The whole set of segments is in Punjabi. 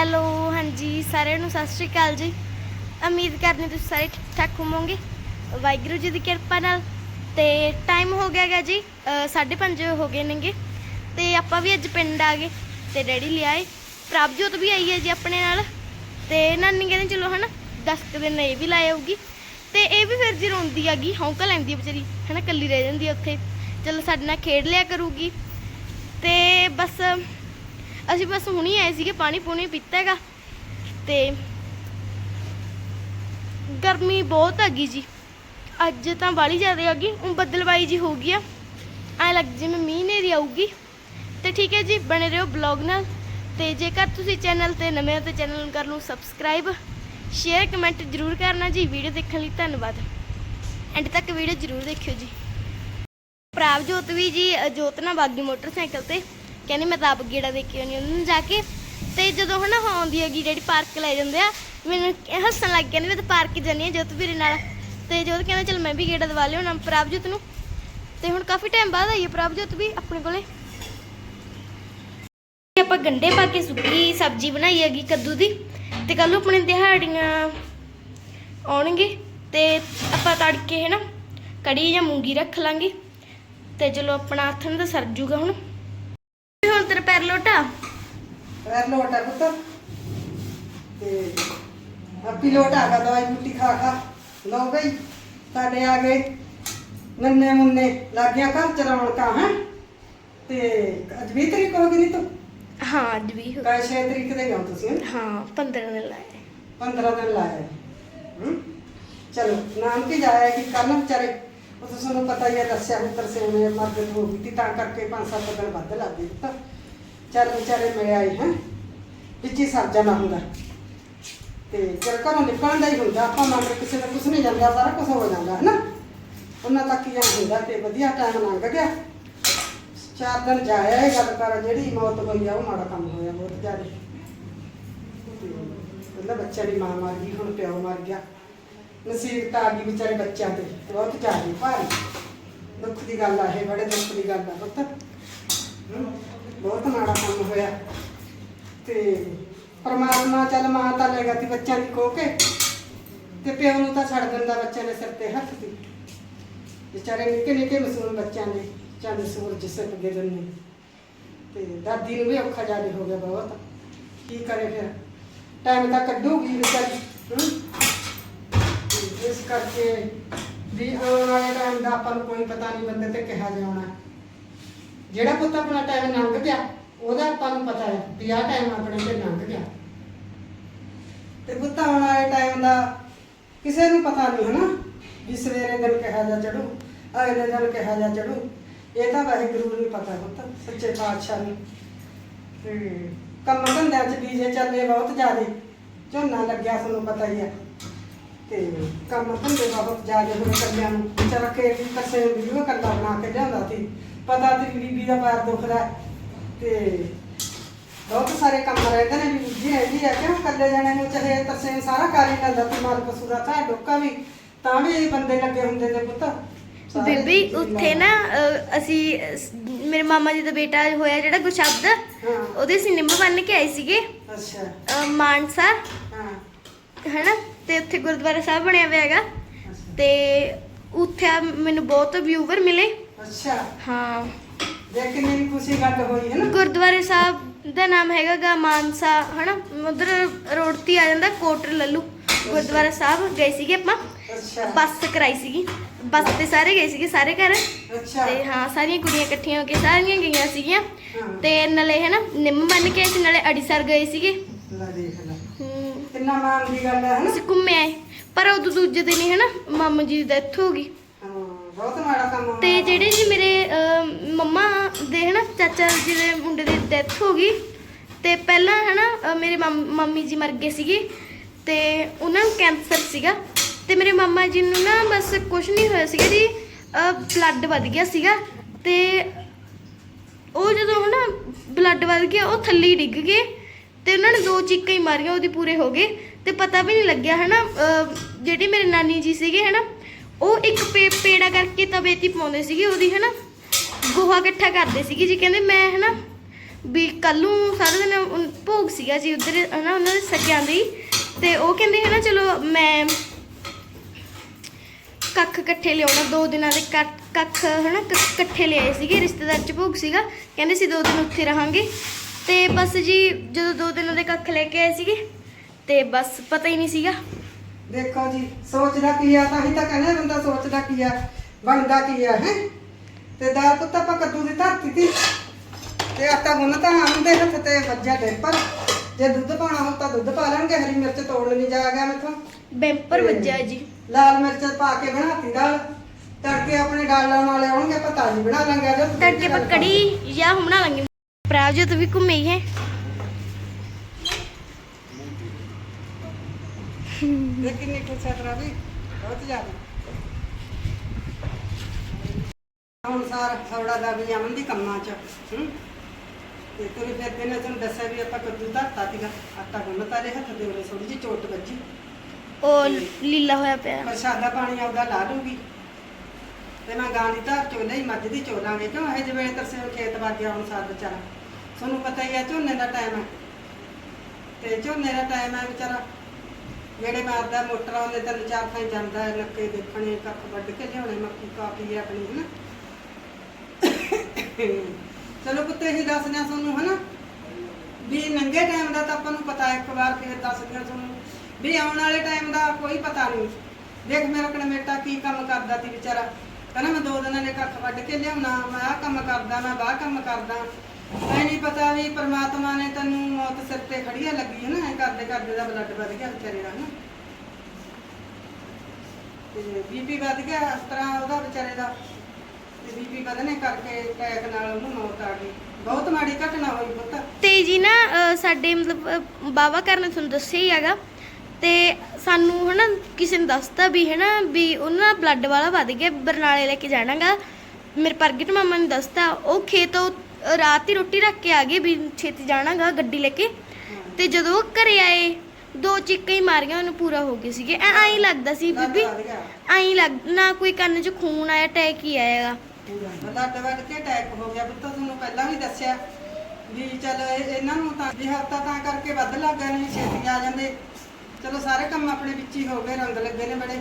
ਹੈਲੋ, ਹਾਂਜੀ, ਸਾਰਿਆਂ ਨੂੰ ਸਤਿ ਸ਼੍ਰੀ ਅਕਾਲ ਜੀ। ਉਮੀਦ ਕਰਦੇ ਤੁਸੀਂ ਸਾਰੇ ਠੀਕ ਠਾਕ ਹੋਵੋਗੇ। ਵਾਹਿਗੁਰੂ ਜੀ ਦੀ ਕਿਰਪਾ ਨਾਲ। ਤੇ ਟਾਈਮ ਹੋ ਗਿਆ ਗਾ ਜੀ 5:30 ਹੋ ਗਏ ਨੇਗੇ। ਤੇ ਆਪਾਂ ਵੀ ਅੱਜ ਪਿੰਡ ਆ ਗਏ ਤੇ ਡੈਡੀ ਲਿਆਏ ਪ੍ਰਭਜੋਤ ਵੀ ਆਈ ਹੈ ਜੀ ਆਪਣੇ ਨਾਲ। ਤੇ ਨਾਨੀ ਕਹਿੰਦੇ ਚਲੋ ਹਨਾ 10 ਕੁ ਦਿਨ ਇਹ ਵੀ ਲਾਏ ਆਊਗੀ। ਤੇ ਇਹ ਵੀ ਫਿਰ ਜੀ ਰੋਂਦੀ ਆਗੀ ਹੌਂਕਾ ਲੈਂਦੀ ਆ ਵਿਚਾਰੀ, ਹਨਾ ਕੱਲੀ ਰਹਿ ਜਾਂਦੀ ਹੈ ਉੱਥੇ। ਚਲੋ ਸਾਡੇ ਨਾਲ ਖੇਡ ਲਿਆ ਕਰੂਗੀ। ਤੇ ਬਸ ਅਸੀਂ ਬਸ ਹੁਣੀ ਆਏ ਸੀਗੇ, ਪਾਣੀ ਪੂਣੀ ਪੀਤਾ ਹੈਗਾ ਤੇ ਗਰਮੀ ਬਹੁਤ ਹੈਗੀ ਜੀ। ਅੱਜ ਤਾਂ ਬਾਲੀ ਜ਼ਿਆਦਾ ਹੈਗੀ ਉਹ ਬੱਦਲਬਾਈ ਜੀ ਹੋ ਗਈ ਆ। ਐ ਲੱਗ ਜਿਵੇਂ ਮੀਂਹ ਨੇਰੀ ਆਊਗੀ। ਤੇ ਠੀਕ ਹੈ ਜੀ, ਬਣੇ ਰਹੋ ਬਲੌਗ ਨਾਲ। ਤੇ ਜੇਕਰ ਤੁਸੀਂ ਚੈਨਲ ਤੇ ਨਵੇਂ ਹੋ ਤਾਂ ਚੈਨਲ ਨੂੰ ਕਰ ਲਓ ਸਬਸਕ੍ਰਾਈਬ। ਸ਼ੇਅਰ, ਕਮੈਂਟ ਜ਼ਰੂਰ ਕਰਨਾ ਜੀ। ਵੀਡੀਓ ਦੇਖਣ ਲਈ ਧੰਨਵਾਦ। ਐਂਡ ਤੱਕ ਵੀਡੀਓ ਜ਼ਰੂਰ ਦੇਖਿਓ ਜੀ। ਪ੍ਰਭਜੋਤ ਵੀ ਜੀ ਜੋਤ ਨਾਲ ਬਾਗੀ ਮੋਟਰਸਾਈਕਲ ਤੇ। ਕਹਿੰਦੀ ਮੈਂ ਤਾਂ ਆਪ ਗੇੜਾ ਦੇ ਕੇ ਆਉਣੀ ਉਹਨਾਂ ਨੂੰ ਜਾ ਕੇ ਤੇ ਜਦੋਂ ਹਨਾ ਆਉਂਦੀ ਹੈਗੀ ਜਿਹੜੀ ਪਾਰਕ ਲੈ ਜਾਂਦੇ ਆ, ਮੈਨੂੰ ਹੱਸਣ ਲੱਗ ਕਹਿੰਦੀ ਮੈਂ ਤਾਂ ਪਾਰਕ ਜਾਨੀ ਆ ਜੋਤ ਵੀਰੇ ਨਾਲ। ਤੇ ਜੋਤ ਕਹਿੰਦਾ, ਚਲ ਮੈਂ ਵੀ ਗੇੜਾ ਦਵਾ ਲਿਆਉਣਾ ਪ੍ਰਭਜੋਤ ਨੂੰ। ਤੇ ਹੁਣ ਕਾਫੀ ਟਾਈਮ ਬਾਅਦ ਆਈ ਹੈ ਪ੍ਰਭਜੋਤ ਵੀ ਆਪਣੇ ਕੋਲੇ। ਆਪਾਂ ਗੰਡੇ ਪਾ ਕੇ ਸੁੱਕੀ ਸਬਜ਼ੀ ਬਣਾਈ ਹੈਗੀ ਕੱਦੂ ਦੀ। ਤੇ ਕੱਲ ਨੂੰ ਆਪਣੇ ਦਿਹਾੜੀਆਂ ਆਉਣਗੇ ਤੇ ਆਪਾਂ ਤੜਕੇ ਹੈ ਨਾ ਕੜੀ ਜਾਂ ਮੂੰਗੀ ਰੱਖ ਲਾਂਗੇ। ਤੇ ਚਲੋ ਆਪਣਾ ਹੱਥਾਂ ਦਾ ਸਰ ਜੂਗਾ ਹੁਣ। ਹੁਣ ਤੇਰਾ ਪੈਰ ਲੋਟਾ ਪੈਰ ਲੋਟ ਪੁੱਤ। ਤੇ ਅੱਪੀ ਲੋਟ ਗਿਆ ਦਵਾਈ ਬੂਟੀ ਖਾ ਖਾ। ਲਓ ਬਈ ਸਾਡੇ ਆ ਗਏ ਨੰਨੇ ਮੁੰਨੇ। ਲੱਗਿਆ ਘਰ ਚ ਰੌਣਕਾਂ ਹੈ? ਤੇ ਅੱਜ 20 ਤਰੀਕ ਹੋ ਗਈ ਨਹੀਂ ਤੂੰ? ਹਾਂ ਅੱਜ ਵੀ ਹੋ- ਕੱਲ 6 ਤਰੀਕ ਦੇ ਗਏ ਤੁਸੀਂ ਹੈਂ? ਹਾਂ 15 ਦਿਨ ਲਾਏ। 15 ਦਿਨ ਲਾਏ। ਹੂੰ? ਚਲੋ ਨਾਨਕੇ ਜਾਇਆ ਕਿ ਕੱਲ ਵਿਚਾਰੇ? ਉਹ ਤਾਂ ਤੁਹਾਨੂੰ ਪਤਾ ਹੀ ਹੈ ਦੱਸਿਆ ਮਿੱਤਰ ਸੇ ਨੇ ਮਰਦ ਹੋ ਗਈ ਤੀ, ਤਾਂ ਕਰਕੇ 5-7 ਦਿਨ ਵੱਧ ਲੱਗ ਗਏ ਤਾਂ ਚੱਲ ਵਿਚਾਰੇ ਮਿਲ ਆਏ ਹੈ, ਵਿੱਚ ਹੀ ਸਰ ਹੁੰਦਾ। ਤੇ ਚਲ ਘਰੋਂ ਨਿਕਲਣ ਦਾ ਹੀ ਹੁੰਦਾ, ਆਪਾਂ ਮੰਨ ਕਿਸੇ ਦਾ ਕੁਝ ਨਹੀਂ ਜਾਂਦਾ, ਸਾਰਾ ਕੁਝ ਹੋ ਜਾਂਦਾ ਹੈ ਨਾ ਉਹਨਾਂ ਤੱਕ ਹੀ ਹੁੰਦਾ ਤੇ ਵਧੀਆ ਟਾਈਮ ਲੰਘ ਗਿਆ। ਚਾਰ ਦਿਨ ਜਾਇਆ ਇਹ ਗੱਲ ਕਰ, ਜਿਹੜੀ ਮੌਤ ਹੋਈ ਆ, ਉਹ ਮਾੜਾ ਕੰਮ ਹੋਇਆ ਬਹੁਤ ਜ਼ਿਆਦਾ। ਮਤਲਬ ਬੱਚਿਆਂ ਦੀ ਮਾਂ ਮਰ ਗਈ, ਹੁਣ ਪਿਓ ਮਰ ਗਿਆ। ਨਸੀਬਤ ਆ ਗਈ ਵਿਚਾਰੇ ਬੱਚਿਆਂ ਤੇ, ਬਹੁਤ ਜ਼ਿਆਦਾ, ਭਾਰੀ। ਦੁੱਖ ਦੀ ਗੱਲ ਆ ਇਹ, ਬੜੇ ਦੁੱਖ ਦੀ ਗੱਲ ਆ ਪੁੱਤ। ਬਹੁਤ ਮਾੜਾ ਕੰਮ ਹੋਇਆ। ਤੇ ਪਰਮਾਤਮਾ, ਚੱਲ ਮਾਂ ਤਾਂ ਲੈਗਾ ਤੀ ਬੱਚਿਆਂ ਦੀ ਖੋ ਕੇ। ਤੇ ਪਿਓ ਨੂੰ ਤਾਂ ਛੱਡ ਦਿੰਦਾ ਬੱਚਿਆਂ ਦੇ ਸਿਰ ਤੇ ਹੱਥ ਦੀ। ਵਿਚਾਰੇ ਨਿੱਕੇ ਨਿੱਕੇ ਮਸੂਮ ਬੱਚਿਆਂ ਦੇ ਚੰਦ ਸੂਰਜ ਸਿਰ ਗਏ ਨੇ ਤੇ ਦਾਦੀ ਨੂੰ ਵੀ ਔਖਾ ਜ਼ਿਆਦਾ ਹੋ ਗਿਆ ਬਹੁਤ। ਕੀ ਕਰੇ ਫਿਰ? ਟਾਈਮ ਤਾਂ ਕੱਢੂਗੀ ਵਿਚਾਰੀ। ਇਸ ਕਰਕੇ ਵੀ ਆਉਣ ਵਾਲੇ ਟਾਈਮ ਦਾ ਆਪਾਂ ਨੂੰ ਕੋਈ ਪਤਾ ਨਹੀਂ ਬੰਦੇ ਤੇ ਕਿਹਾ ਜਾਣਾ ਜਿਹੜਾ ਪੁੱਤ ਆਪਣਾ ਟਾਈਮ ਲੰਘ ਗਿਆ, ਉਹਦਾ ਆਪਾਂ ਨੂੰ ਪਤਾ ਹੈ ਵੀ ਆਹ ਟਾਈਮ ਆਪਣੇ ਤੇ ਲੰਘ ਗਿਆ। ਤੇ ਪੁੱਤ ਆਉਣ ਵਾਲੇ ਟਾਈਮ ਦਾ ਕਿਸੇ ਨੂੰ ਪਤਾ ਨਹੀਂ ਹਨਾ, ਵੀ ਸਵੇਰੇ ਦਿਨ ਕਿਹਾ ਜਾ ਚੜੂ ਅਗਲੇ ਦਿਨ ਕਿਹਾ ਜਾ ਚੜੂ ਇਹ ਤਾਂ ਵਾਹਿਗੁਰੂ ਨੂੰ ਪਤਾ ਪੁੱਤ, ਸੱਚੇ ਪਾਤਸ਼ਾਹ ਨੂੰ। ਤੇ ਕੰਮ ਧੰਦਿਆਂ ਚ ਬੀਜੇ ਚੱਲੇ ਬਹੁਤ ਜ਼ਿਆਦੇ, ਝੋਨਾ ਲੱਗਿਆ ਤੁਹਾਨੂੰ ਪਤਾ ਹੀ ਆ। ਤੇ ਕੰਮ ਧੰਦੇ ਬਹੁਤ ਜ਼ਿਆਦੇ ਹੋਏ ਕੱਲਿਆਂ ਨੂੰ ਵਿਚਾਰਾ ਕੇ ਕਸੇ ਵੀਡੀਓ ਕੱਲਾ ਬਣਾ ਕੇ ਲਿਆਉਂਦਾ ਸੀ। ਪਤਾ ਤੇ ਬੀਬੀ ਦਾ ਪੈਰ ਦੁਖਦਾ ਤੇ ਬਹੁਤ ਸਾਰੇ ਕੰਮ ਰਹਿੰਦੇ ਨੇ ਵੀ ਬੀਬੀ ਰਹਿੰਦੀ ਆ ਕਿਉਂ ਕੱਲੇ ਜਾਣੇ ਨੂੰ ਚਾਹੇ ਤਰਸੇ ਸਾਰਾ ਕਰ ਹੀ ਲੈਂਦਾ ਤੇ ਮਾਲ ਪਸ਼ੂ ਦਾ ਤਾਂ ਡੋਕਾ ਵੀ ਤਾਂ ਵੀ ਬੰਦੇ ਲੱਗੇ ਹੁੰਦੇ ਨੇ ਪੁੱਤ। ਸਾਰੇ ਬੀਬੀ ਜੀ ਉੱਥੇ ਨਾ ਅ, ਅਸੀਂ ਮੇਰੇ ਮਾਮਾ ਜੀ ਦਾ ਬੇਟਾ ਹੋਇਆ ਜਿਹੜਾ ਗੁਰਸ਼ਬਦ ਹਾਂ। ਉਹਦੇ ਅਸੀਂ ਨਿੰਮ ਬੰਨ ਕੇ ਆਏ ਸੀਗੇ। ਅੱਛਾ। ਅ, ਮਾਨਸਾ। ਹਾਂ। ਹੈਨਾ? ਤੇ ਉੱਥੇ ਗੁਰਦੁਆਰਾ ਸਾਹਿਬ ਬਣਿਆ ਹੋਇਆ ਹੈਗਾ। ਤੇ ਉੱਥੇ ਆ ਮੈਨੂੰ ਬਹੁਤ ਵਿਊਵਰ ਮਿਲੇ। ਅੱਛਾ। ਹਾਂ। ਦੇਖ ਕਿੰਨੀ ਵੀ ਖੁਸ਼ੀ ਗੱਲ ਹੋਈ ਹੈ ਨਾ? ਗੁਰਦੁਆਰੇ ਸਾਹਿਬ ਦਾ ਨਾਮ ਹੈਗਾ ਗਾ ਮਾਨਸਾ ਹਨਾ? ਉਧਰ ਰੋਡ ਤੇ ਆ ਜਾਂਦਾ ਕੋਟਰ ਲੱਲੂ। ਗੁਰਦੁਆਰਾ ਸਾਹਿਬ ਗਏ ਸੀਗੇ ਆਪਾਂ। ਅੱਛਾ। ਬੱਸ ਕਰਾਈ ਸੀਗੀ। ਬੱਸ ਤੇ ਸਾਰੇ ਗਏ ਸੀਗੇ ਸਾਰੇ ਘਰ। ਅੱਛਾ। ਤੇ ਹਾਂ ਸਾਰੀਆਂ ਕੁੜੀਆਂ ਇਕੱਠੀਆਂ ਹੋ ਕੇ ਸਾਰੀਆਂ ਗਈਆਂ ਸੀਗੀਆਂ। ਤੇ ਨਾਲੇ ਹਨਾ ਨਿੰਮ ਮੰਨ ਕੇ ਅਸੀਂ ਨਾਲੇ ਅੜੀਸਰ ਗਏ ਸੀਗੇ। ਲੈ ਦੇਖ ਲੈ। ਹੂੰ ਕਿੰਨਾ ਮਾਣ ਦੀ ਗੱਲ ਹੈ ਹਨਾ? ਅਸੀਂ ਘੁੰਮੇ ਆਏ ਪਰ ਉਦੋਂ ਦੂਜੇ ਦਿਨ ਹੀ ਹਨਾ? ਮਾਮਾ ਜੀ ਦੀ ਡੈਥ ਹੋ ਗਈ। ਹਾਂ ਬਹੁਤ ਮਾੜਾ ਕੰਮ ਹੋਇਆ। ਤੇ ਜਿਹੜੇ ਜੀ ਮੇਰੇ ਅਮ, ਮੰਮਾ ਦੇ ਹਨਾ ਚਾਚਾ ਜੀ ਦੇ ਮੁੰਡੇ ਦੀ ਡੈਥ ਹੋ ਗਈ ਤੇ ਪਹਿਲਾਂ ਹਨਾ ਮੇਰੇ ਮੰਮ- ਮੰਮੀ ਜੀ ਮਰ ਗਏ ਸੀਗੇ ਤੇ ਉਹਨਾਂ ਨੂੰ ਕੈਂਸਰ ਸੀਗਾ। ਤੇ ਮੇਰੇ ਮਾਮਾ ਜੀ ਨੂੰ ਨਾ ਬਸ ਕੁਝ ਨਹੀਂ ਹੋਇਆ ਸੀਗਾ ਜੀ ਬਲੱਡ ਵੱਧ ਗਿਆ ਸੀਗਾ ਤੇ ਉਹ ਜਦੋਂ ਹਨਾ ਬਲੱਡ ਵੱਧ ਗਿਆ ਉਹ ਥੱਲੇ ਹੀ ਡਿੱਗ ਗਏ। ਤੇ ਉਹਨਾਂ ਨੇ ਦੋ ਚੀਕਾਂ ਹੀ ਮਾਰੀਆਂ, ਉਹਦੇ ਪੂਰੇ ਹੋ ਗਏ। ਤੇ ਪਤਾ ਵੀ ਨਹੀਂ ਲੱਗਿਆ, ਹਨਾ ਜਿਹੜੀ ਮੇਰੇ ਨਾਨੀ ਜੀ ਸੀਗੇ, ਹਨਾ, ਉਹ ਇੱਕ ਪੇੜਾ ਕਰਕੇ ਤਵੇ ਤੇ ਪਾਉਂਦੇ ਸੀਗੇ, ਉਹਦੀ, ਹਨਾ, ਗੋਹਾ ਇਕੱਠਾ ਕਰਦੇ ਸੀਗੇ ਜੀ। ਕਹਿੰਦੇ ਮੈਂ, ਹਨਾ, ਵੀ ਕੱਲ ਨੂੰ ਸਾਰਾ ਦਿਨ ਭੋਗ ਸੀਗਾ ਜੀ ਉਧਰ, ਹਨਾ, ਉਹਨਾਂ ਦੇ ਸਕਿਆਂ ਦੀ ਤੇ ਉਹ ਕਹਿੰਦੇ, ਹਨਾ, ਚਲੋ, ਮੈਂ ਕੱਖ ਇਕੱਠੇ ਲਿਆਉਣਾ, ਦੋ ਦਿਨਾਂ ਦੇ ਕੱਖ- ਹਨਾ ਇਕੱਠੇ ਲਿਆਏ ਸੀਗੇ, ਰਿਸ਼ਤੇਦਾਰ ਚ ਭੋਗ ਸੀਗਾ। ਕਹਿੰਦੇ ਸੀ ਦੋ ਦਿਨ ਉੱਥੇ ਰਹਾਂਗੇ। ਤੇ ਬਸ ਜੀ ਜਦੋਂ ਦੋ ਦਿਨਾਂ ਦੇ ਕੱਖ ਲੈ ਕੇ ਆਏ ਸੀਗੇ ਤੇ ਬਸ ਪਤਾ ਹੀ ਨਹੀਂ ਸੀਗਾ। ਦੇਖੋ ਜੀ ਸੋਚਦਾ ਕੀ ਆ ਤਾਂ ਹੀ ਤਾਂ ਕਹਿੰਦੇ ਬੰਦਾ ਸੋਚਦਾ ਕੀ ਆ ਬਣਦਾ ਕੀ ਆ ਹੈ? ਤੇ ਦਾਲ ਪੁੱਤ ਆਪਾਂ ਕੱਦੂ ਦੀ ਧਰਤੀ ਤੀ। ਤੇ ਆਟਾ ਗੁੰਨ ਤਾਂ ਆਉਂਦੇ ਹੱਥ ਤੇ ਵੱਜਾ ਡੈਪਰ ਜੇ ਦੁੱਧ ਪਾਣਾ ਹੋ ਤਾਂ ਦੁੱਧ ਪਾ ਲੈਣਗੇ ਹਰੀ ਮਿਰਚ ਤੋੜ ਨਹੀਂ ਜਾ ਗਿਆ ਮੈਥੋਂ। ਬੈਂਪਰ ਵੱਜਿਆ ਜੀ। ਲਾਲ ਮਿਰਚ ਪਾ ਕੇ ਬਣਾਤੀ ਦਾਲ। ਤੜਕੇ ਆਪਣੇ ਦਾਲ ਲਾਉਣ ਵਾਲੇ ਆਉਣਗੇ ਆਪਾਂ ਤਾਜ਼ੀ ਬਣਾ ਲਾਂਗੇ ਅੱਜ ਤੜਕੇ ਆਪਾਂ ਕੜੀ ਜਾਂ ਹੁਣ ਬਣਾ ਲਾਂਗੇ। ਕੁ ਸਤਰਾ ਵੀ ਬਹੁਤ ਜ਼ਿਆਦਾ। ਹੁਣ ਸਾਰ ਥੋੜਾ ਦਾ ਵੀ ਅਮਨ ਦੀ ਕੰਮਾਂ ਚ ਹੂੰ। ਤੇ ਤੁਰੇ ਫਿਰਦੇ ਨੇ ਤੁਹਾਨੂੰ ਦੱਸਿਆ ਵੀ ਆਪਾਂ ਕੱਦੂ ਧਰਤਾ ਸੀਗਾ ਆਟਾ ਗੁੰਨਤਾ ਦੇ ਹੱਥ ਦੇ ਉਰੇ ਥੋੜੀ ਜਿਹੀ ਚੋਟ ਵੱਜੀ। ਉਹ ਲੀਲਾ ਹੋਇਆ ਪਿਆ। ਪ੍ਰਸ਼ਾਦਾ ਪਾਣੀ ਆਉਦਾ ਲਾ ਲੂਗੀ ਤੇ ਮੈਂ ਗਾਂ ਦੀ ਧਾਰ ਚੋ ਲਈ ਮੱਝ ਦੀ ਚੋ ਲਾਂਗੇ ਕਿਉਂ? ਇਹ ਜਿਵੇਂ ਤਰਸੇ ਖੇਤ ਵਾਗਿਆ ਹੁਣ ਸਾਰ ਵਿਚਾਰਾ। ਤੁਹਾਨੂੰ ਪਤਾ ਹੀ ਹੈ ਝੋਨੇ ਦਾ ਟਾਈਮ ਹੈ ਤੇ ਝੋਨੇ ਦਾ ਟਾਈਮ ਹੈ ਵਿਚਾਰਾ ਜਿਹੜੇ ਮਾਰਦਾ ਮੋਟਰ ਆਉਂਦੇ ਤਿੰਨ ਚਾਰ ਥਾਂ ਜਾਂਦਾ ਹੈ ਨੱਕੇ ਦੇਖਣੇ ਕੱਖ ਵੱਢ ਕੇ ਲਿਆਉਣੇ ਮੱਕੀ ਕਾਪੀ ਹੈ ਆਪਣੀ ਹਨਾ। ਚਲੋ ਪੁੱਤੇ ਹੀ ਦੱਸਦੇ ਹਾਂ ਤੁਹਾਨੂੰ ਹਨਾ। ਵੀ ਨੰਗੇ ਟਾਈਮ ਦਾ ਤਾਂ ਆਪਾਂ ਨੂੰ ਪਤਾ ਹੈ, ਇੱਕ ਵਾਰ ਫਿਰ ਦੱਸਦੇ ਹਾਂ ਤੁਹਾਨੂੰ। ਵੀ ਆਉਣ ਵਾਲੇ ਟਾਈਮ ਦਾ ਕੋਈ ਪਤਾ ਨਹੀਂ। ਦੇਖ ਮੇਰਾ ਕਨਮੇਟਾ ਕੀ ਕੰਮ ਕਰਦਾ ਸੀ ਵਿਚਾਰਾ। ਕਹਿੰਦਾ ਮੈਂ ਦੋ ਦਿਨਾਂ ਨੇ ਕੱਖ ਵੱਢ ਕੇ ਲਿਆਉਣਾ ਮੈਂ ਆਹ ਕੰਮ ਕਰਦਾ ਮੈਂ ਬਾਹ ਕੰਮ ਕਰਦਾ। ਐ ਨਹੀਂ ਪਤਾ ਵੀ ਪ੍ਰਮਾਤਮਾ ਨੇ ਤੈਨੂੰ ਮੌਤ ਸਿਰ ਤੇ ਖੜੀਆ ਲੱਗੀ ਹੈ ਨਾ ਐ ਕਰਦੇ ਕਰਦੇ ਦਾ ਬਲੱਡ ਵੱਧ ਗਿਆ ਵਿਚਾਰੇ ਦਾ ਹਨਾ ਤੇ ਬੀਪੀ ਵੱਧ ਗਿਆ ਇਸ ਤਰ੍ਹਾਂ ਉਹਦਾ ਵਿਚਾਰੇ ਦਾ। ਤੇ ਬੀਪੀ ਵਧਣੇ ਕਰਕੇ ਅਟੈਕ ਨਾਲ ਉਹਨੂੰ ਮੌਤ ਆ ਗਈ। ਬਹੁਤ ਮਾੜੀ ਘਟਨਾ ਹੋਈ ਪੁੱਤ। ਤੇ ਜੀ ਨਾ ਅਹ, ਸਾਡੇ ਮਤਲਬ ਬਾਵਾ ਕਰਨ ਨੇ ਤੁਹਾਨੂੰ ਦੱਸਿਆ ਹੀ ਹੈਗਾ। ਤੇ ਸਾਨੂੰ ਹਨਾ ਕਿਸੇ ਨੇ ਦੱਸਤਾ ਵੀ ਹਨਾ ਵੀ ਉਹਨਾਂ ਦਾ ਬਲੱਡ ਵਾਲਾ ਵੱਧ ਗਿਆ ਬਰਨਾਲੇ ਲੈ ਕੇ ਜਾਣਾਗਾ। ਮੇਰੇ ਪ੍ਰਗਟ ਮਾਮਾ ਨੇ ਦੱਸਤਾ ਉਹ ਖੇਤੋਂ ਰਾਤ ਹੀ ਰੋਟੀ ਰੱਖ ਕੇ ਆ ਗਏ ਵੀ ਛੇਤੀ ਜਾਣਾਗਾ ਗੱਡੀ ਲੈ ਕੇ। ਤੇ ਜਦੋਂ ਉਹ ਘਰੇ ਆਏ ਦੋ ਚੀਕਾਂ ਹੀ ਮਾਰੀਆਂ ਉਹਨੂੰ ਪੂਰਾ ਹੋ ਗਏ ਸੀਗੇ। ਐ ਐਂ ਲੱਗਦਾ ਸੀ ਬੀਬੀ। ਐਂ ਲੱਗ ਨਾ ਕੋਈ ਕੰਨ 'ਚ ਖੂਨ ਆਇਆ ਟੈਕ ਹੀ ਆਏਗਾ ਬਲੱਡ ਵੱਧ ਕੇ ਅਟੈਕ ਹੋ ਗਿਆ। ਪੁੱਤ ਤੁਹਾਨੂੰ ਪਹਿਲਾਂ ਵੀ ਦੱਸਿਆ ਵੀ ਚਲ ਇਹਨਾਂ ਨੂੰ ਤਾਂ ਵੀ ਹਫਤਾ ਤਾਂ ਕਰਕੇ ਵੱਧ ਲੱਗ ਗਏ ਨੇ ਛੇਤੀ ਆ ਜਾਂਦੇ। ਚਲੋ ਸਾਰੇ ਕੰਮ ਆਪਣੇ ਵਿੱਚ ਹੀ ਹੋ ਗਏ ਰੰਗ ਲੱਗੇ ਨੇ ਬੜੇ।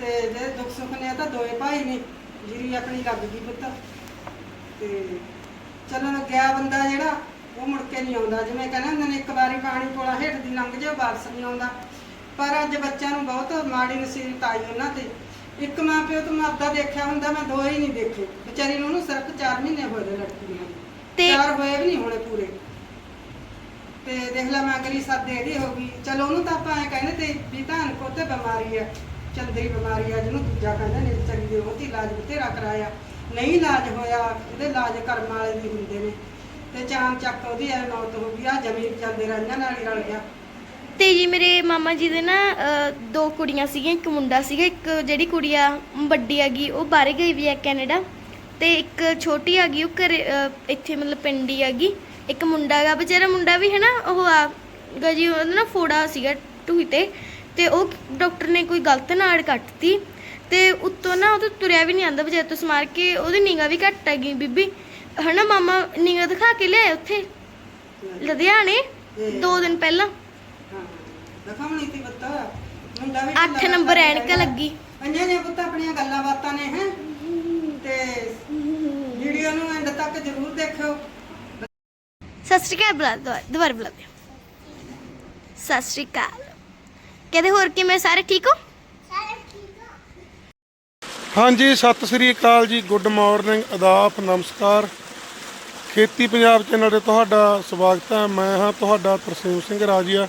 ਤੇ ਜੇ ਦੁੱਖ ਸੁੱਖ ਨੇ ਤਾਂ ਦੋਏ ਭਾਈ ਨੇ। ਜੀਰੀ ਆਪਣੀ ਲੱਗ ਗਈ ਪੁੱਤ। ਤੇ ਚਲੋ ਗਿਆ ਬੰਦਾ ਜਿਹੜਾ ਉਹ ਮੁੜ ਕੇ ਨਹੀਂ ਆਉਂਦਾ। ਜਿਵੇਂ ਕਹਿੰਦੇ ਹੁੰਦੇ ਨੇ ਇੱਕ ਵਾਰੀ ਪਾਣੀ ਕੋਲਾ ਹੇਠ ਦੀ ਲੰਘ ਜਾਓ ਵਾਪਸ ਨਹੀਂ ਆਉਂਦਾ। ਪਰ ਅੱਜ ਬੱਚਿਆਂ ਨੂੰ ਬਹੁਤ ਮਾੜੀ ਨਸੀਬਤ ਆਈ ਉਹਨਾਂ ਤੇ। ਇੱਕ ਮਾਂ ਪਿਓ ਤੋਂ ਮਰਦਾ ਦੇਖਿਆ ਹੁੰਦਾ ਮੈਂ ਦੋ ਹੀ ਨਹੀਂ ਦੇਖੇ। ਵਿਚਾਰੀ ਨੂੰ ਉਹਨੂੰ ਸਿਰਫ 4 ਮਹੀਨੇ ਹੋਏ ਨੇ ਲੜਕੀ ਨੂੰ। ਤੇ ਚਾਰ ਹੋਏ ਵੀ ਨਹੀਂ ਹੋਣੇ ਪੂਰੇ। ਤੇ ਦੇਖ ਲੈ ਮੈਂ ਅਗਲੀ ਸਾਦੇ ਇਹਦੀ ਹੋ ਗਈ। ਚਲੋ ਉਹਨੂੰ ਤਾਂ ਆਪਾਂ ਐ ਕਹਿੰਦੇ ਤੇ ਵੀ ਧਾਨ ਕੋ ਤੇ ਬਿਮਾਰੀ ਹੈ ਚੰਦਰੀ ਬਿਮਾਰੀ ਹੈ ਜਿਹਨੂੰ ਦੂਜਾ ਕਹਿੰਦੇ ਨੇ ਦੇ ਉਹ ਤੇ ਇਲਾਜ ਬਥੇਰਾ ਕਰਾਇਆ। ਨਹੀਂ ਇਲਾਜ ਹੋਇਆ ਉਹਦੇ ਇਲਾਜ ਕਰਮ ਵਾਲੇ ਵੀ ਹੁੰਦੇ ਨੇ। ਤੇ ਚਾਮ ਚੱਕ ਉਹਦੀ ਐ ਮੌਤ ਹੋ ਗਈ ਆ ਜ਼ਮੀਨ ਜਾਂਦੇ ਰਹੀਆਂ ਨਾਲ ਹੀ ਰਲ ਗਿਆ। ਤੇ ਜੀ ਮੇਰੇ ਮਾਮਾ ਜੀ ਦੇ ਨਾ ਅਹ, ਦੋ ਕੁੜੀਆਂ ਸੀਗੀਆਂ ਇੱਕ ਮੁੰਡਾ ਸੀਗਾ ਇੱਕ ਜਿਹੜੀ ਕੁੜੀ ਆ ਵੱਡੀ ਹੈਗੀ ਉਹ ਬਾਹਰ ਗਈ ਵੀ ਹੈ ਕੈਨੇਡਾ। ਤੇ ਇੱਕ ਛੋਟੀ ਹੈਗੀ ਉਹ ਘਰੇ ਅਹ, ਇੱਥੇ ਮਤਲਬ ਪਿੰਡ ਹੈਗੀ। ਇੱਕ ਮੁੰਡਾ ਹੈਗਾ ਵਿਚਾਰਾ ਮੁੰਡਾ ਵੀ ਹੈ ਨਾ ਉਹ ਆ ਗਾ ਉਹਦਾ ਨਾ ਫੋੜਾ ਸੀਗਾ ਟੂਹੀ ਤੇ। ਤੇ ਉਹ ਡਾਕਟਰ ਨੇ ਕੋਈ ਗਲਤ ਨਾੜ ਕੱਟਤੀ। ਤੇ ਉੱਤੋਂ ਨਾ ਉਹ ਤੋਂ ਤੁਰਿਆ ਵੀ ਨਹੀਂ ਆਂਦਾ ਵਿਚਾਰੇ ਤੋਂ ਸਮਾਰ ਕੇ ਉਹਦੀ ਨਿਗਾਹ ਵੀ ਘੱਟ ਹੈਗੀ ਬੀਬੀ। ਹਨਾ ਮਾਮਾ ਨਿਗਾਹ ਦਿਖਾ ਕੇ ਲਿਆਏ ਉੱਥੇ? ਲੁਧਿਆਣੇ? ਦੋ ਦਿਨ ਪਹਿਲਾਂ। ਹਾਂ ਦਿਖਾਉਣੀ ਪੁੱਤ ਮੁੰਡਾ ਵੀ ਨੰਬਰ ਐਨਕਾਂ। ਲੱਗੀ। ਅੰਨੇ ਨੇ ਪੁੱਤ ਆਪਣੀਆਂ ਗੱਲਾਂ ਬਾਤਾਂ ਨੇ ਹੈ। ਤੇ ਵੀਡੀਓ ਨੂੰ ਐਂਡ ਤੱਕ ਜ਼ਰੂਰ ਦੇਖਿਓ। ਸਤਿ ਸ਼੍ਰੀ ਅਕਾਲ ਬੁਲਾ ਦੁਬਾਰਾ ਬੁਲਾ ਸਤਿ ਸ਼੍ਰੀ ਅਕਾਲ। ਕਹਿੰਦੇ ਹੋਰ ਕਿਵੇਂ ਸਾਰੇ ਠੀਕ ਹੋ? ਹਾਂਜੀ, ਸਤਿ ਸ੍ਰੀ ਅਕਾਲ ਜੀ। ਗੁੱਡ ਮਾਰਨਿੰਗ ਆਦਾਬ, ਨਮਸਕਾਰ। ਖੇਤੀ ਪੰਜਾਬ ਚੈਨਲ ਤੇ ਤੁਹਾਡਾ ਸਵਾਗਤ ਹੈ। ਮੈਂ ਹਾਂ ਤੁਹਾਡਾ ਤਰਸੇਮ ਸਿੰਘ ਰਾਜੀਆ।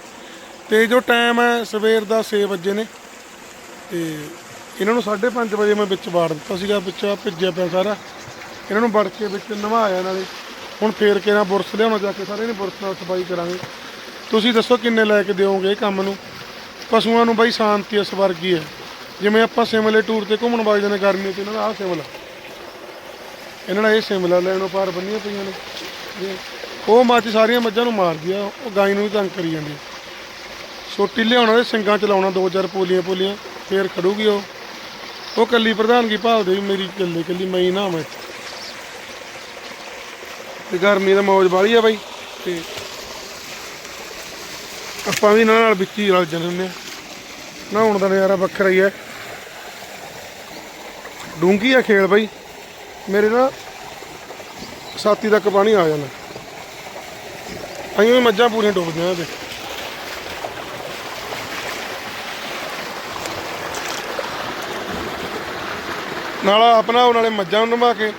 ਤੇ ਜੋ ਟਾਈਮ ਹੈ, ਸਵੇਰ ਦਾ 6 ਵਜੇ ਨੇ। ਤੇ ਇਹਨਾਂ ਨੂੰ 5:30 ਵਜੇ ਮੈਂ ਵਿੱਚ ਵਾੜ ਦਿੱਤਾ ਸੀਗਾ, ਵਿੱਚ ਭਿੱਜਿਆ ਪਿਆ ਸਾਰਾ। ਇਹਨਾਂ ਨੂੰ ਵੜ ਕੇ ਵਿੱਚ ਨਵਾਇਆ ਨਾਲੇ। ਹੁਣ ਫੇਰ ਕੇ ਨਾ ਬੁਰਸ ਲਿਆਉਣਾ, ਜਾ ਕੇ ਸਾਰੇ ਨੇ ਬੁਰਸ ਨਾਲ ਸਫ਼ਾਈ ਕਰਾਂਗੇ। ਤੁਸੀਂ ਦੱਸੋ ਕਿੰਨੇ ਲੈ ਕੇ ਦਿਓਗੇ ਇਹ ਕੰਮ ਨੂੰ? ਪਸ਼ੂਆਂ ਨੂੰ ਬਾਈ ਸ਼ਾਂਤੀ ਇਸ ਵਰਗੀ ਹੈ। ਜਿਵੇਂ ਆਪਾਂ ਸਿਮਲੇ ਟੂਰ ਤੇ ਘੁੰਮਣ ਵਗਦੇ ਨੇ ਗਰਮੀ 'ਚ, ਇਹਨਾਂ ਦਾ ਆਹ ਸਿਮਲਾ। ਇਹਨਾਂ ਦਾ ਇਹ ਸਿਮਲਾ ਲੈਣੋਂ ਪਾਰ ਬੰਨੀਆਂ ਪਈਆਂ ਨੇ। ਉਹ ਮੱਝ ਸਾਰੀਆਂ ਮੱਝਾਂ ਨੂੰ ਮਾਰਦੀ ਆ ਉਹ ਗਾਈ ਨੂੰ ਵੀ ਤੰਗ ਕਰੀ ਜਾਂਦੀ। ਆ। ਸੋਟੀ ਲਿਆਉਣਾ ਦੇ ਸਿੰਗਾਂ ਚ ਲਾਉਣਾ ਦੋ ਚਾਰ ਪੋਲੀਆਂ ਪੋਲੀਆਂ, ਫੇਰ ਖੜੂਗੀ ਉਹ। ਉਹ ਕੱਲੀ ਪ੍ਰਧਾਨਗੀ ਭਾਲਦੇ ਵੀ ਮੇਰੀ ਕੱਲੀ ਕੱਲੀ ਮਈ ਹੀ। ਨਾ ਮੈਂ ਤੇ ਗਰਮੀ ਦਾ ਮੌਜ ਵਾਲੀ ਆ ਬਾਈ। ਤੇ ਆਪਾਂ ਵੀ ਇਹਨਾਂ ਨਾਲ ਵਿੱਚ ਹੀ ਰਲ ਜਾਂਦੇ ਹੁੰਦੇ ਆ। ਨਹਾਉਣ ਦਾ ਨਜ਼ਾਰਾ ਵੱਖਰਾ ਹੀ ਹੈ। ਡੂੰਗੀ ਆ ਖੇਲ ਬਾਈ। ਮੇਰੇ ਨਾ ਛਾਤੀ ਤੱਕ ਪਾਣੀ ਆ ਜਾਂਦਾ। ਆਈਆਂ ਮੱਝਾਂ ਪੂਰੀਆਂ ਡੁੱਬਦੀਆਂ ਇਹਦੇ ਨਾਲ ਆਪਣਾ ਉਹਨਾਂ ਨੇ ਮੱਝਾਂ ਨੂੰ ਨਵਾ ਕੇ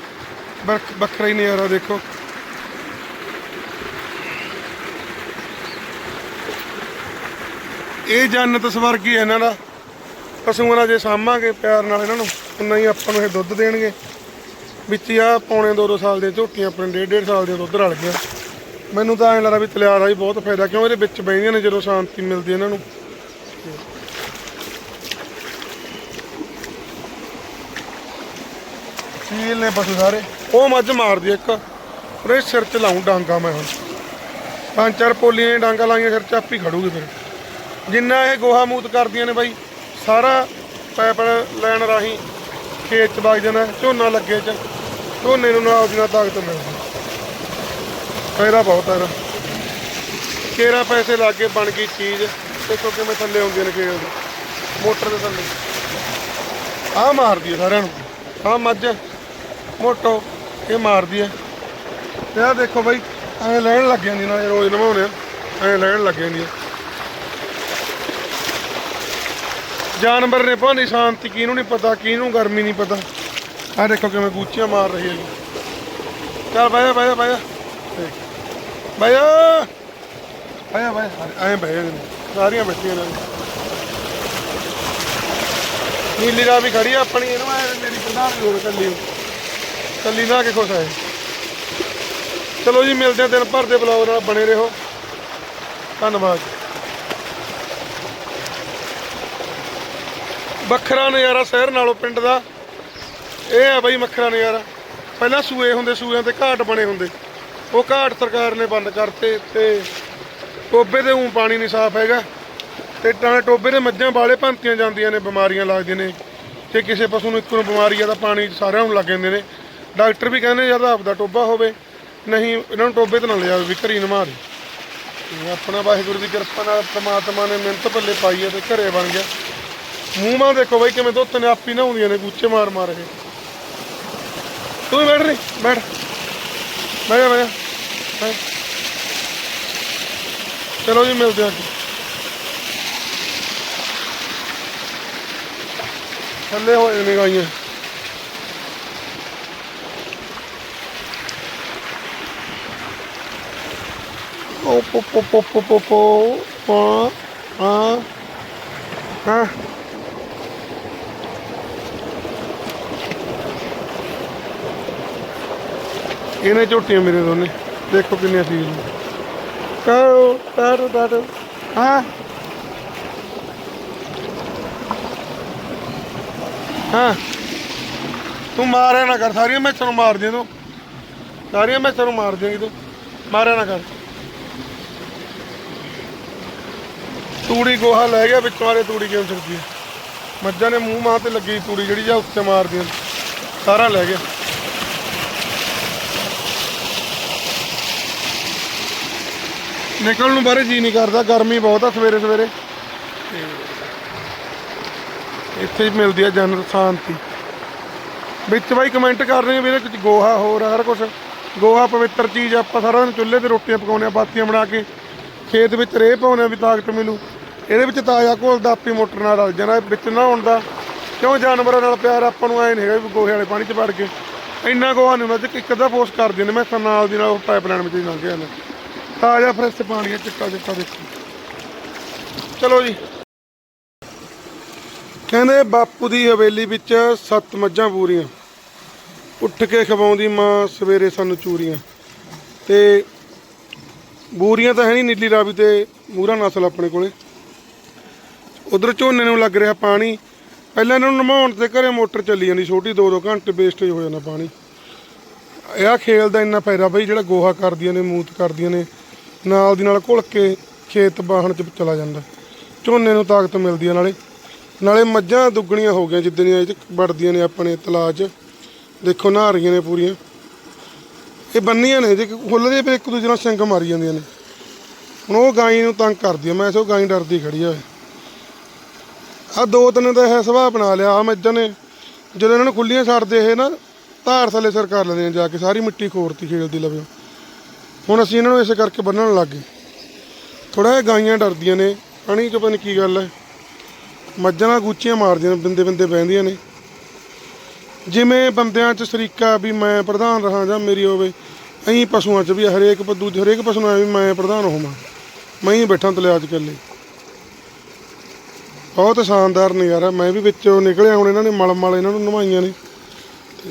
ਵੱਖ- ਵੱਖਰਾ ਹੀ ਨਜ਼ਾਰਾ ਦੇਖੋ। ਇਹ ਜੰਨਤ ਸਵਰਗੀ ਹੈ ਇਹਨਾਂ ਦਾ। ਪਸ਼ੂਆਂ ਨਾਲ ਜੇ ਸਾਂਭਾਂਗੇ ਪਿਆਰ ਨਾਲ ਇਹਨਾਂ ਨੂੰ। ਉਨਾ ਹੀ ਆਪਾਂ ਨੂੰ ਇਹ ਦੁੱਧ ਦੇਣਗੇ। ਵਿੱਚ ਹੀ ਆ ਪੌਣੇ 2-2 ਸਾਲ ਦੀਆਂ ਝੋਟੀਆਂ ਆਪਣੇ ਡੇਢ ਡੇਢ ਸਾਲ ਦੀਆਂ ਦੁੱਧ ਰਲ ਗਿਆ ਮੈਨੂੰ ਤਾਂ ਐਂ ਲੱਗਦਾ ਵੀ ਤਲਿਆਰ ਦਾ ਹੀ ਬਹੁਤ ਫਾਇਦਾ, ਕਿਉਂ ਇਹਦੇ ਵਿੱਚ ਬਹਿੰਦੀਆਂ ਨੇ ਜਦੋਂ ਸ਼ਾਂਤੀ ਮਿਲਦੀ ਇਹਨਾਂ ਨੂੰ। ਸੀਲ ਨੇ ਪਸ਼ੂ ਸਾਰੇ। ਉਹ ਮੱਝ ਮਾਰਦੀ ਇੱਕ। ਉਹਦੇ ਸਿਰ 'ਚ ਲਾਉਂ ਡਾਂਗਾ ਮੈਂ ਹੁਣ। ਪੰਜ ਚਾਰ ਪੋਲੀਆਂ ਦੀਆਂ ਡਾਂਗਾ ਲਾਈਆਂ, ਸਿਰ 'ਚ ਆਪੀ ਖੜੂਗੀ ਫਿਰ। ਜਿੰਨਾ ਇਹ ਗੋਹਾ ਮੂਤ ਕਰਦੀਆਂ ਨੇ ਬਾਈ, ਸਾਰਾ ਪਾਈਪ ਲੈਣ ਰਾਹੀਂ ਖੇਤ 'ਚ ਵਗ ਜਾਣਾ, ਝੋਨਾ ਲੱਗੇ 'ਚ। ਝੋਨੇ ਨੂੰ ਨਾਲ ਦੀ ਨਾਲ ਤਾਕਤ ਮਿਲਦੀ। ਫਾਇਦਾ ਬਹੁਤ ਹੈ ਇਹਦਾ। ਕੇਰਾ ਪੈਸੇ ਲਾ ਕੇ ਬਣ ਗਈ ਚੀਜ਼, ਦੇਖੋ ਕਿਵੇਂ ਥੱਲੇ ਹੁੰਦੀਆਂ ਨੇ ਖੇਤ। ਦੇ ਮੋਟਰ ਦੇ ਥੱਲੇ। ਆਹ ਮਾਰਦੀ ਹੈ ਸਾਰਿਆਂ ਨੂੰ। ਆਹ ਮੱਝ। ਮੋਟੋ। ਇਹ ਮਾਰਦੀ ਹੈ ਤੇ ਆਹ ਦੇਖੋ ਬਾਈ, ਐਂ ਲੈਣ ਲੱਗ ਜਾਂਦੀ ਨਾਲੇ ਰੋਜ਼ ਨਵਾਉਣੇ ਆ। ਐਂ ਲੈਣ ਲੱਗ ਜਾਂਦੀ ਹੈ ਜਾਨਵਰ ਨੇ ਭਾਂਦੀ ਸ਼ਾਂਤੀ ਕਿਹਨੂੰ ਨਹੀਂ ਪਤਾ, ਕਿਹਨੂੰ ਗਰਮੀ ਨਹੀਂ ਪਤਾ। ਆਹ ਦੇਖੋ ਕਿਵੇਂ ਗੂਚੀਆਂ ਮਾਰ ਰਹੀ ਹੈ ਜੀ। ਚੱਲ ਬਾਇਆ ਬਾਇਆ ਬਾਇਆ ਬਾਇਆ ਬਾਇਆ ਬਾਇਆ ਐਂ ਬਾਇਆ ਨੇ। ਸਾਰੀਆਂ ਬੱਚੀਆਂ ਨੇ। ਨੀਲੀ ਰਾ ਵੀ ਖੜੀ ਆ ਆਪਣੀ, ਇਹਨੂੰ ਐ ਮੇਰੀ ਪ੍ਰਧਾਨ ਵੀ ਕੱਲੀ ਕੱਲੀ ਨਾ ਕੇ ਖੁਸ਼ ਆਏ ਚਲੋ ਜੀ, ਮਿਲਦੇ ਆ ਦਿਨ ਭਰ ਦੇ ਬਲੌਗ ਨਾਲ। ਬਣੇ ਰਹੋ। ਧੰਨਵਾਦ। ਵੱਖਰਾ ਨਜ਼ਾਰਾ ਸ਼ਹਿਰ ਨਾਲੋਂ ਪਿੰਡ ਦਾ। ਇਹ ਆ ਬਾਈ ਵੱਖਰਾ ਨਜ਼ਾਰਾ। ਪਹਿਲਾਂ ਸੂਏ ਹੁੰਦੇ ਸੂਆਂ ਤੇ ਘਾਟ ਬਣੇ ਹੁੰਦੇ। ਉਹ ਘਾਟ ਸਰਕਾਰ ਨੇ ਬੰਦ ਕਰਤੇ ਤੇ ਟੋਬੇ ਦੇ ਉਂ ਪਾਣੀ ਨਹੀਂ ਸਾਫ਼ ਹੈਗਾ। ਤੇ ਟਾਣੇ ਟੋਬੇ ਦੇ ਮੱਝਾਂ ਵਾਲੇ ਭੰਤੀਆਂ ਜਾਂਦੀਆਂ ਨੇ, ਬਿਮਾਰੀਆਂ ਲੱਗਦੀਆਂ ਨੇ। ਜੇ ਕਿਸੇ ਪਸ਼ੂ ਨੂੰ ਇੱਕ ਨੂੰ ਬਿਮਾਰੀ ਆ ਤਾਂ ਪਾਣੀ ਸਾਰਿਆਂ ਨੂੰ ਲੱਗ ਜਾਂਦੇ ਨੇ। ਡਾਕਟਰ ਵੀ ਕਹਿੰਦੇ ਜਦ ਆਪਦਾ ਟੋਬਾ ਹੋਵੇ, ਨਹੀਂ ਇਹਨਾਂ ਨੂੰ ਟੋਬੇ ਤੇ ਨਾ ਲਿਜਾਵੇ ਵੀ ਘਰੀ ਨਮਾ ਦੇ। ਆਪਣਾ ਵਾਹਿਗੁਰੂ ਦੀ ਕਿਰਪਾ ਨਾਲ ਪ੍ਰਮਾਤਮਾ ਨੇ ਮਿਹਨਤ ਪੱਲੇ ਪਾਈ ਹੈ ਤੇ ਘਰੇ ਬਣ ਗਿਆ। ਮੂੰਹ ਮਾਂ ਦੇਖੋ ਬਾਈ ਕਿਵੇਂ ਦੁੱਤ ਨੇ ਆਪੀ ਹੁੰਦੀਆਂ ਨੇ ਗੁੱਚੇ ਮਾਰ ਮਾਰ ਕੇ ਤੂੰ ਬੈਠ ਰਹੀ ਬੈਠ। ਬਹਿ ਜਾ, ਬਹਿ ਚਲੋ ਜੀ, ਮਿਲਦੇ ਹਾਂ ਅੱਗੇ। ਥੱਲੇ ਹੋਏ ਨੇ ਗਾਈਆਂ। ਓ, ਪੋ ਪੋ ਪੋ ਪੋ ਪੋ ਪੋ, ਪਾ ਆ ਹਾਂ? ਇਹਨੇ ਝੋਟੀਆਂ ਮੇਰੇ ਦੋਨੇ? ਦੇਖੋ ਕਿੰਨੀਆਂ ਸੀ। ਕਾਓ ਤਾਰੋ ਤਾਰੋ ਹਾਂ। ਹਾਂ। ਤੂੰ ਮਾਰਿਆ ਨਾ ਕਰ, ਸਾਰੀਆਂ ਮੈਚਾਂ ਨੂੰ ਮਾਰ ਦੇ ਤੂੰ। ਸਾਰੀਆਂ ਮੈਚਾਂ ਨੂੰ ਮਾਰ ਦੇਂਗੀ ਤੂੰ। ਮਾਰਿਆ ਨਾ ਕਰ। ਤੂੜੀ ਗੋਹਾ ਲੈ ਗਿਆ, ਵਿੱਚੋਂ ਵਾਲੇ ਤੂੜੀ ਕਿਉਂ ਸਕਦੀ ਮੱਝਾਂ ਨੇ ਮੂੰਹ ਮਾਂ ਤੇ ਲੱਗੀ ਤੂੜੀ ਜਿਹੜੀ ਜਾਂ ਉੱਤੇ ਮਾਰਦੀਆਂ ਨੇ। ਸਾਰਾ ਲੈ ਗਿਆ। ਨਿਕਲਣ ਨੂੰ ਬਾਰੇ ਜੀ ਨਹੀਂ ਕਰਦਾ, ਗਰਮੀ ਬਹੁਤ ਆ ਸਵੇਰੇ ਸਵੇਰੇ। ਇੱਥੇ ਮਿਲਦੀ ਆ ਜਨਰਲ ਸ਼ਾਂਤੀ। ਵਿੱਚ ਬਾਈ ਕਮੈਂਟ ਕਰ ਰਹੇ ਆ ਵੀ ਇਹਦੇ ਵਿੱਚ ਗੋਹਾ ਹੋਰ ਆ, ਹਰ ਕੁਝ ਗੋਹਾ ਪਵਿੱਤਰ ਚੀਜ਼ ਆਪਾਂ ਸਾਰਾ ਦਿਨ ਚੁੱਲ੍ਹੇ ਤੇ ਰੋਟੀਆਂ ਪਕਾਉਂਦੇ ਆ, ਬਾਤੀਆਂ ਬਣਾ ਕੇ। ਖੇਤ ਵਿੱਚ ਰੇਹ ਪਾਉਂਦੇ ਆ ਵੀ ਤਾਕਤ ਮਿਲੂ। ਇਹਦੇ ਵਿੱਚ ਤਾਜ਼ਾ ਘੋਲਦਾ ਆਪੀ ਮੋਟਰ ਨਾਲ ਰਲ ਜਾਣਾ, ਵਿੱਚ ਨਾ ਨਹਾਉਣ ਦਾ। ਕਿਉਂ ਜਾਨਵਰਾਂ ਨਾਲ ਪਿਆਰ, ਆਪਾਂ ਨੂੰ ਐ ਨਹੀਂ ਹੈਗਾ ਵੀ ਗੋਹੇ ਵਾਲੇ ਪਾਣੀ 'ਚ ਵੜ ਕੇ। ਇੰਨਾ ਗੋਹਾ ਨਹੀਂ ਹੁੰਦਾ, ਜੇ ਇੱਕ ਅੱਧਾ ਫੋਰਸ ਕਰ ਦਿੰਦੇ, ਮੈਂ ਨਾਲ ਦੀ ਨਾਲ ਉਹ ਪਾਈਪਲਾਈਨ ਵਿੱਚ ਹੀ ਲੰਘ ਗਿਆ ਤਾਜ਼ਾ ਫਰੈਸ਼ ਪਾਣੀ ਹੈ ਚਿੱਟਾ ਚਿੱਟਾ ਦੇਖੋ। ਚਲੋ ਜੀ। ਕਹਿੰਦੇ ਬਾਪੂ ਦੀ ਹਵੇਲੀ ਵਿੱਚ ਸੱਤ ਮੱਝਾਂ ਪੂਰੀਆਂ ਉੱਠ ਕੇ ਖਵਾਉਂਦੀ ਮਾਂ ਸਵੇਰੇ ਸਾਨੂੰ ਚੂਰੀਆਂ। ਤੇ ਬੂਰੀਆਂ ਤਾਂ ਹੈ ਨਹੀਂ ਨੀਲੀ ਰਾਵੀ ਤੇ ਮੂਰਾ ਨਸਲ ਆਪਣੇ ਕੋਲੇ। ਉਧਰ ਝੋਨੇ ਨੂੰ ਲੱਗ ਰਿਹਾ ਪਾਣੀ। ਪਹਿਲਾਂ ਇਹਨਾਂ ਨੂੰ ਨਮਾਉਣ ਤੇ ਘਰੇ ਮੋਟਰ ਚੱਲੀ ਜਾਂਦੀ, ਛੋਟੀ 2-2 ਘੰਟੇ ਵੇਸਟੇਜ ਹੋ ਜਾਂਦਾ ਪਾਣੀ। ਇਹ ਖੇਲ ਦਾ ਇੰਨਾ ਫਾਇਦਾ ਬਈ ਜਿਹੜਾ ਗੋਹਾ ਕਰਦੀਆਂ ਨੇ, ਮੂਤ ਕਰਦੀਆਂ ਨੇ। ਨਾਲ ਦੀ ਨਾਲ ਘੁਲ ਕੇ ਖੇਤ ਬਾਹਣ ਚ ਚਲਾ ਜਾਂਦਾ। ਝੋਨੇ ਨੂੰ ਤਾਕਤ ਮਿਲਦੀ ਹੈ ਨਾਲੇ। ਨਾਲੇ ਮੱਝਾਂ ਦੁੱਗਣੀਆਂ ਹੋ ਗਈਆਂ ਜਿੱਦਣੀਆਂ ਇਹ ਚ ਵੜਦੀਆਂ ਨੇ ਆਪਣੇ ਤਲਾਅ 'ਚ। ਦੇਖੋ ਨਹਾ ਰਹੀਆਂ ਨੇ ਪੂਰੀਆਂ। ਇਹ ਬੰਨੀਆਂ ਨੇ ਜੇ ਖੁੱਲਦੇ ਫਿਰ ਇੱਕ ਦੂਜੇ ਨਾਲ ਸਿੰਗ ਮਾਰੀ ਜਾਂਦੀਆਂ ਨੇ। ਹੁਣ ਉਹ ਗਾਈ ਨੂੰ ਤੰਗ ਕਰਦੀ ਆ। ਮੈਂ ਸੋ ਗਾਈ ਡਰਦੀ ਖੜੀ ਆ। ਆ ਦੋ ਤਿੰਨ ਦਾ ਇਹ ਸੁਭਾਅ ਬਣਾ ਲਿਆ। ਆ ਮੱਝਾਂ ਨੇ। ਜਦੋਂ ਇਹਨਾਂ ਨੂੰ ਖੁੱਲੀਆਂ ਛੱਡਦੇ ਇਹ ਨਾ, ਧਾਰ ਥੱਲੇ ਸਿਰ ਕਰ ਲੈਂਦੇ ਜਾ ਕੇ। ਸਾਰੀ ਮਿੱਟੀ ਖੋਰਤੀ ਖੇਲਦੀ ਲਵੇ। ਹੁਣ ਅਸੀਂ ਇਹਨਾਂ ਨੂੰ ਇਸੇ ਕਰਕੇ ਬੰਨਣ ਲੱਗ ਗਏ। ਥੋੜਾ ਜਿਹਾ ਗਾਈਆਂ ਡਰਦੀਆਂ ਨੇ ਅਣੀ ਚ ਪਤਾ ਨਹੀਂ ਕੀ ਗੱਲ ਹੈ। ਮੱਝਾਂ ਨਾਲ ਗੁੱਚੀਆਂ ਮਾਰਦੀਆਂ ਨੇ, ਬਿੰਦੇ ਬਿੰਦੇ ਬਹਿੰਦੀਆਂ ਨੇ। ਜਿਵੇਂ ਬੰਦਿਆਂ 'ਚ ਸਰੀਕਾ ਵੀ ਮੈਂ ਪ੍ਰਧਾਨ ਰਹਾ ਜਾਂ ਮੇਰੀ ਹੋਵੇ, ਐਂ ਪਸ਼ੂਆਂ 'ਚ ਵੀ ਹਰੇਕ ਪ- ਦੂਜੇ ਹਰੇਕ ਪਸ਼ੂ ਨੂੰ ਐਂ ਵੀ ਮੈਂ ਪ੍ਰਧਾਨ ਹੋਵਾਂ। ਮੈਂ ਹੀ ਬੈਠਾ ਤਲੇ ਅੱਜ ਕੱਲੇ ਬਹੁਤ ਸ਼ਾਨਦਾਰ ਨਜ਼ਾਰਾ, ਮੈਂ ਵੀ ਵਿੱਚੋਂ ਨਿਕਲਿਆ, ਹੁਣ ਇਹਨਾਂ ਨੇ ਮਲ ਮਲ ਇਹਨਾਂ ਨੂੰ ਨਵਾਈਆਂ ਨੇ। ਤੇ